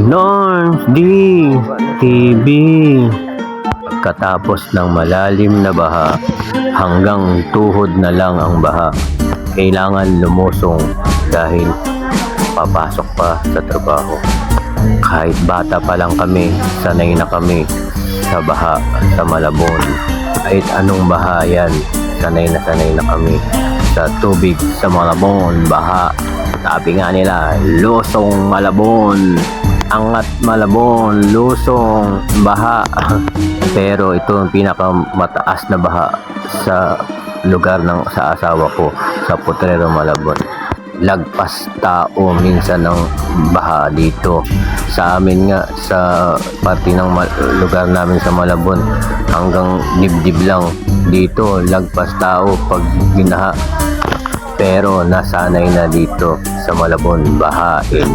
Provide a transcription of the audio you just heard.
Norms D TV Pagkatapos ng malalim na baha hanggang tuhod na lang ang baha. Kailangan lumusong dahil papasok pa sa trabaho. Kahit bata pa lang kami sanay na kami sa baha sa Malabon. Kahit anong baha yan sanay na sanay na kami sa tubig sa Malabon baha. Sabi nga nila lusong Malabon. Angat Malabon lusong baha. Pero ito ang pinakamataas na baha sa lugar ng sa asawa ko sa Potrero Malabon. Lagpas tao minsan ng baha dito. Sa amin nga sa parte ng lugar namin sa Malabon hanggang dibdib lang dito lagpas tao pag ginaha pero nasanay na dito sa Malabon bahain